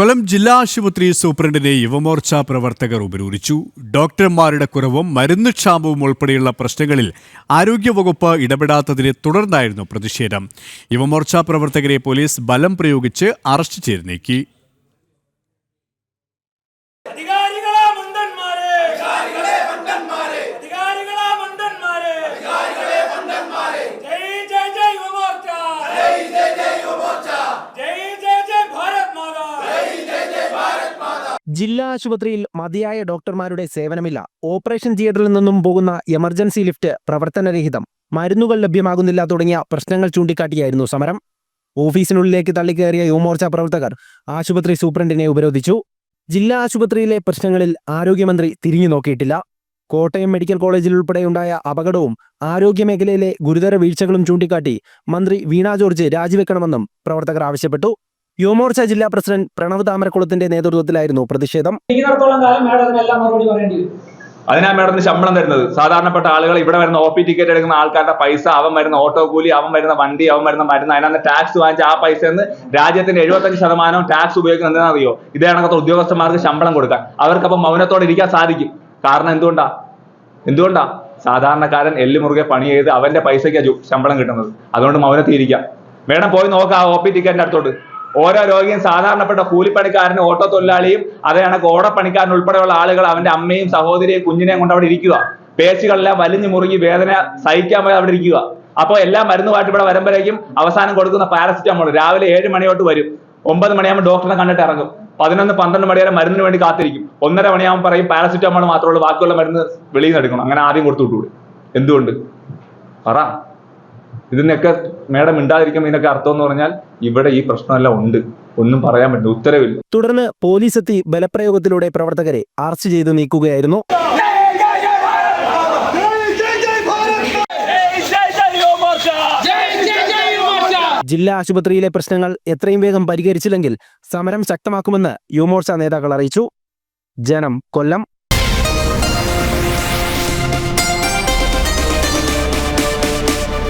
കൊല്ലം ജില്ലാ ആശുപത്രി സൂപ്രണ്ടിനെ യുവമോർച്ച പ്രവർത്തകർ ഉപരോധിച്ചു. ഡോക്ടർമാരുടെ കുറവും മരുന്ന് ക്ഷാമവും ഉൾപ്പെടെയുള്ള പ്രശ്നങ്ങളിൽ ആരോഗ്യവകുപ്പ് ഇടപെടാത്തതിനെ തുടർന്നായിരുന്നു പ്രതിഷേധം. യുവമോർച്ച പ്രവർത്തകരെ പോലീസ് ബലം പ്രയോഗിച്ച് അറസ്റ്റ് ചെയ്ത് നീക്കി. ജില്ലാ ആശുപത്രിയിൽ മതിയായ ഡോക്ടർമാരുടെ സേവനമില്ല. ഓപ്പറേഷൻ തിയേറ്ററിൽ നിന്നും പോകുന്ന എമർജൻസി ലിഫ്റ്റ് പ്രവർത്തനരഹിതം. മരുന്നുകൾ ലഭ്യമാകുന്നില്ല തുടങ്ങിയ പ്രശ്നങ്ങൾ ചൂണ്ടിക്കാട്ടിയായിരുന്നു സമരം. ഓഫീസിനുള്ളിലേക്ക് തള്ളിക്കയറിയ യുവമോർച്ച പ്രവർത്തകർ ആശുപത്രി സൂപ്രണ്ടിനെ ഉപരോധിച്ചു. ജില്ലാ ആശുപത്രിയിലെ പ്രശ്നങ്ങളിൽ ആരോഗ്യമന്ത്രി തിരിഞ്ഞു നോക്കിയിട്ടില്ല. കോട്ടയം മെഡിക്കൽ കോളേജിൽ ഉൾപ്പെടെയുണ്ടായ അപകടവും ആരോഗ്യമേഖലയിലെ ഗുരുതര വീഴ്ചകളും ചൂണ്ടിക്കാട്ടി മന്ത്രി വീണ ജോർജ് രാജിവെക്കണമെന്നും പ്രവർത്തകർ ആവശ്യപ്പെട്ടു. യുവമോർച്ച ജില്ലാ പ്രസിഡന്റ് പ്രണവ് താമരക്കുളത്തിന്റെ നേതൃത്വത്തിലായിരുന്നു പ്രതിഷേധം. അതിനാ മേഡത്തിന് ശമ്പളം തരുന്നത്. സാധാരണപ്പെട്ട ആളുകൾ ഇവിടെ വരുന്ന ഒ പി ടിക്കറ്റ് എടുക്കുന്ന ആൾക്കാരുടെ പൈസ അവൻ വരുന്ന ഓട്ടോ കൂലി അവൻ വരുന്ന വണ്ടി അവൻ വരുന്ന മരുന്ന് അതിനകത്ത് ടാക്സ് വാങ്ങിച്ച ആ പൈസ നിന്ന് രാജ്യത്തിന്റെ എഴുപത്തഞ്ച് ശതമാനം ടാക്സ് ഉപയോഗിക്കുന്നത് എന്താണെന്ന് അറിയോ? ഇതേ കണക്കത്തെ ഉദ്യോഗസ്ഥന്മാർക്ക് ശമ്പളം കൊടുക്കാൻ. അവർക്കപ്പം മൗനത്തോടെ ഇരിക്കാൻ സാധിക്കും. കാരണം എന്തുകൊണ്ടാ? എന്തുകൊണ്ടാ? സാധാരണക്കാരൻ എല്ല് മുറുകെ പണി ചെയ്ത് അവന്റെ പൈസയ്ക്ക് ശമ്പളം കിട്ടുന്നത്. അതുകൊണ്ട് മൗനത്തിൽ ഇരിക്കാം. മേഡം പോയി നോക്കാം ഒ പി ടിക്കറ്റിന്റെ അടുത്തോട്ട്. ഓരോ രോഗിയും സാധാരണപ്പെട്ട കൂലിപ്പണിക്കാരനും ഓട്ടോ തൊഴിലാളിയും അതേ കണക്ക് ഓടപ്പണിക്കാരൻ ഉൾപ്പെടെയുള്ള ആളുകൾ അവന്റെ അമ്മയും സഹോദരിയും കുഞ്ഞിനെയും കൊണ്ട് അവിടെ ഇരിക്കുക. പേശികളെല്ലാം വലിഞ്ഞു മുറുകി വേദന സഹിക്കാൻ പോയി അവിടെ ഇരിക്കുക. അപ്പോൾ എല്ലാ മരുന്നുമായിട്ട് ഇവിടെ വരുമ്പോഴേക്കും അവസാനം കൊടുക്കുന്ന പാരസിറ്റമോൾ രാവിലെ ഏഴ് മണിയോട്ട് വരും. ഒമ്പത് മണിയാകുമ്പോൾ ഡോക്ടറെ കണ്ടിട്ട് ഇറങ്ങും. പതിനൊന്ന് പന്ത്രണ്ട് മണി വരെ മരുന്നിന് വേണ്ടി കാത്തിരിക്കും. ഒന്നര മണിയാകുമ്പോൾ പറയും പാരസിറ്റമോൾ മാത്രമേ ഉള്ളൂ ബാക്കിയുള്ള മരുന്ന് വെളിയിൽ നിന്ന് എടുക്കണം. അങ്ങനെ ആദ്യം കൊടുത്തു വിട്ടു എന്തുകൊണ്ട്? പറ. ഇതിനൊക്കെ മേഡം മിണ്ടാതിരിക്കുമ്പോൾ ഇതിനൊക്കെ അർത്ഥം എന്ന് പറഞ്ഞാൽ ഇവിടെ ഈ പ്രശ്നമെല്ലാം ഉണ്ട്. ഒന്നും പറയാൻ പറ്റില്ല ഉത്തരവില്ല. തുടർന്ന് പോലീസ് എത്തി ബലപ്രയോഗത്തിലൂടെ പ്രവർത്തകരെ അറസ്റ്റ് ചെയ്ത് നീക്കുകയായിരുന്നു. ജില്ലാ ആശുപത്രിയിലെ പ്രശ്നങ്ങൾ എത്രയും വേഗം പരിഹരിച്ചില്ലെങ്കിൽ സമരം ശക്തമാക്കുമെന്ന് യുവമോർച്ച നേതാക്കൾ അറിയിച്ചു. ജനം കൊല്ലം.